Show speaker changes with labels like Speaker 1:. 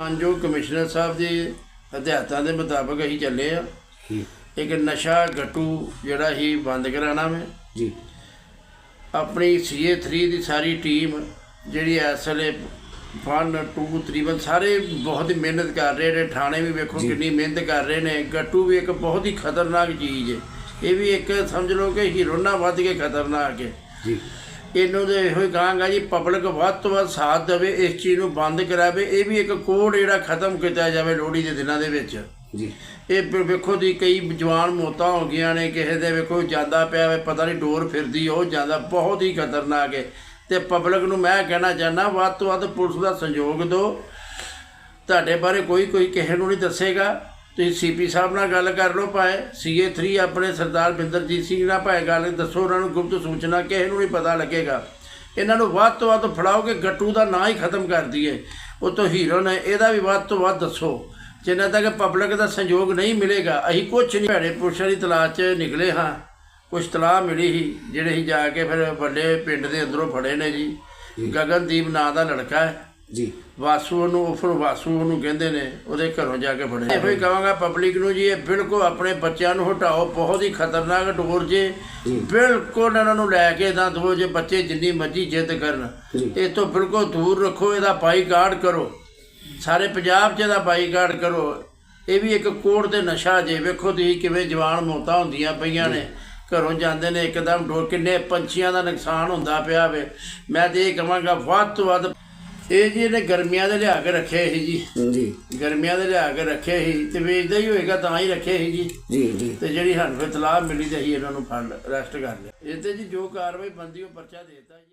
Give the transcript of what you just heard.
Speaker 1: ਮਾਨਯੋਗ ਕਮਿਸ਼ਨਰ ਸਾਹਿਬ ਦੇ ਹਦਾਇਤਾਂ ਦੇ ਮੁਤਾਬਕ ਅਸੀਂ ਚੱਲੇ ਆ। ਇੱਕ ਨਸ਼ਾ ਗੱਟੂ ਜਿਹੜਾ ਹੀ ਬੰਦ ਕਰਾਣਾ ਮੈਂ
Speaker 2: ਜੀ।
Speaker 1: ਆਪਣੀ CA3 ਦੀ ਸਾਰੀ ਟੀਮ ਜਿਹੜੀ ਇਸ ਵੇਲੇ 1 2 ਤਕਰੀਬਨ ਸਾਰੇ ਬਹੁਤ ਹੀ ਮਿਹਨਤ ਕਰ ਰਹੇ ਨੇ। ਥਾਣੇ ਵੀ ਵੇਖੋ। ਕਿੰਨੀ ਮਿਹਨਤ ਕਰ ਰਹੇ ਨੇ। ਗੱਟੂ ਵੀ ਇੱਕ ਬਹੁਤ ਹੀ ਖਤਰਨਾਕ ਚੀਜ਼ ਹੈ ਇਹ ਵੀ ਇੱਕ ਸਮਝ ਲਓ ਕਿ ਹੀਰੋਨਾ ਵੱਧ ਕੇ ਖਤਰਨਾਕ ਹੈ
Speaker 2: ਜੀ।
Speaker 1: ਇਹਨੂੰ ਦੇ ਇਹੋ ਹੀ ਕਹਾਂਗਾ ਜੀ ਪਬਲਿਕ ਵੱਧ ਤੋਂ ਵੱਧ ਸਾਥ ਦੇਵੇ ਇਸ ਚੀਜ਼ ਨੂੰ ਬੰਦ ਕਰਾਵੇ ਇਹ ਵੀ ਇੱਕ ਕੋਡ ਜਿਹੜਾ ਖਤਮ ਕੀਤਾ ਜਾਵੇ ਲੋਹੜੀ ਦੇ ਦਿਨਾਂ ਦੇ ਵਿੱਚ।
Speaker 2: ਜੀ।
Speaker 1: ਇਹ ਵੇਖੋ ਦੀ ਕਈ ਜਵਾਨ ਮੌਤਾਂ ਹੋ ਗਈਆਂ ਨੇ ਕਿਸੇ ਦੇ ਵੇਖੋ ਜਾਂਦਾ ਪਿਆ ਵੇ ਪਤਾ ਨਹੀਂ ਡੋਰ ਫਿਰਦੀ ਉਹ ਜਾਂਦਾ ਬਹੁਤ ਹੀ ਖਤਰਨਾਕ ਹੈ। ਤੇ ਪਬਲਿਕ ਨੂੰ ਮੈਂ ਕਹਿਣਾ ਚਾਹੁੰਦਾ ਵੱਧ ਤੋਂ ਵੱਧ ਪੁਲਿਸ ਦਾ ਸੰਯੋਗ ਦਿਓ। ਤੁਹਾਡੇ ਬਾਰੇ ਕੋਈ ਕੋਈ ਕਿਸੇ ਨੂੰ ਨਹੀਂ ਦੱਸੇਗਾ। ਤੁਸੀਂ ਸੀਪੀ ਸਾਹਿਬ ਨਾਲ ਗੱਲ ਕਰ ਲਓ ਭਾਏ। ਸੀਏ3 ਆਪਣੇ ਸਰਦਾਰ ਬਿੰਦਰਜੀਤ ਸਿੰਘ ਨਾਲ ਭਾਏ ਗੱਲ ਦੱਸੋ ਉਹਨਾਂ ਨੂੰ ਗੁਪਤ ਸੂਚਨਾ, ਕਿਸੇ ਨੂੰ ਨਹੀਂ ਪਤਾ ਲੱਗੇਗਾ। ਇਹਨਾਂ ਨੂੰ ਵੱਧ ਤੋਂ ਵੱਧ ਫੜਾਓ ਕਿ ਗੱਟੂ ਦਾ ਨਾਂ ਹੀ ਖਤਮ ਕਰ ਦਈਏ। ਉਹ ਤੋਂ ਹੀਰੋ ਨੇ ਇਹਦਾ ਵੀ ਵੱਧ ਤੋਂ ਵੱਧ ਦੱਸੋ। ਜਿੰਨਾ ਤੱਕ ਪਬਲਿਕ ਦਾ ਸੰਯੋਗ ਨਹੀਂ ਮਿਲੇਗਾ, ਅਸੀਂ ਕੁਝ ਨਹੀਂ ਭੈੜੇ ਪੁਰਸ਼ਾਂ ਦੀ ਤਲਾਸ਼ 'ਚ ਨਿਕਲੇ ਹਾਂ। ਕੁਝ ਤਲਾਹ ਮਿਲੀ ਸੀ, ਜਿਹੜੇ ਹੀ ਜਾ ਕੇ ਫਿਰ ਵੱਡੇ ਪਿੰਡ ਦੇ ਅੰਦਰੋਂ ਫੜੇ ਨੇ ਜੀ। ਗਗਨਦੀਪ ਨਾਂ ਦਾ ਲੜਕਾ ਹੈ।
Speaker 2: ਜੀ।
Speaker 1: ਵਾਸੂ ਉਹਨੂੰ ਉਫਰ ਵਾਸੂ ਉਹਨੂੰ ਕਹਿੰਦੇ ਨੇ ਉਹਦੇ ਘਰੋਂ ਜਾ ਕੇ ਫੜੇ ਇਹੋ ਹੀ ਕਹਾਂਗਾ ਪਬਲਿਕ ਨੂੰ ਜੀ ਇਹ ਬਿਲਕੁਲ ਆਪਣੇ ਬੱਚਿਆਂ ਨੂੰ ਹਟਾਓ ਬਹੁਤ ਹੀ ਖਤਰਨਾਕ ਡੋਰ ਜੇ। ਬਿਲਕੁਲ ਇਹਨਾਂ ਨੂੰ ਲੈ ਕੇ ਨਾ ਦੋ ਜੇ ਬੱਚੇ ਜਿੰਨੀ ਮਰਜ਼ੀ ਜਿੱਦ ਕਰਨ। ਇਹ ਤੋਂ ਬਿਲਕੁਲ ਦੂਰ ਰੱਖੋ ਇਹਦਾ ਬਾਈਕਾਟ ਕਰੋ। ਸਾਰੇ ਪੰਜਾਬ 'ਚ ਇਹਦਾ ਬਾਈਕਾਟ ਕਰੋ। ਇਹ ਵੀ ਇੱਕ ਕੋੜ ਤੇ ਨਸ਼ਾ ਜੇ ਵੇਖੋ ਤੁਸੀਂ ਕਿਵੇਂ ਜਵਾਨ ਮੌਤਾਂ ਹੁੰਦੀਆਂ ਪਈਆਂ ਨੇ। ਘਰੋਂ ਜਾਂਦੇ ਨੇ ਇੱਕਦਮ ਡੋਰ ਕਿੰਨੇ ਪੰਛੀਆਂ ਦਾ ਨੁਕਸਾਨ ਹੁੰਦਾ ਪਿਆ ਵੇ। ਮੈਂ ਤੇ ਇਹ ਕਹਾਂਗਾ ਵੱਧ ਤੋਂ ਵੱਧ ਇਹ ਜੀ ਇਹਨੇ ਗਰਮੀਆਂ ਦੇ ਲਿਆ ਕੇ ਰੱਖੇ ਸੀ ਜੀ।
Speaker 2: ਜੀ।
Speaker 1: ਗਰਮੀਆਂ ਦੇ ਲਿਆ ਕੇ ਰੱਖੇ ਸੀ ਤੇ ਵੇਚਦਾ ਹੀ ਹੋਏਗਾ ਤਾਂ ਹੀ ਰੱਖੇ ਸੀ ਜੀ।
Speaker 2: ਜੀ ਜੀ।
Speaker 1: ਤੇ ਜਿਹੜੀ ਸਾਨੂੰ ਇਤਲਾਹ ਮਿਲੀ ਤੇ ਅਸੀਂ ਇਹਨਾਂ ਨੂੰ ਫੜ ਅਰੈਸਟ ਕਰ ਲਿਆ। ਇਹ ਤੇ ਜੀ ਜੋ ਕਾਰਵਾਈ ਬੰਦੀ ਉਹ ਪਰਚਾ ਦੇਤਾ ਜੀ।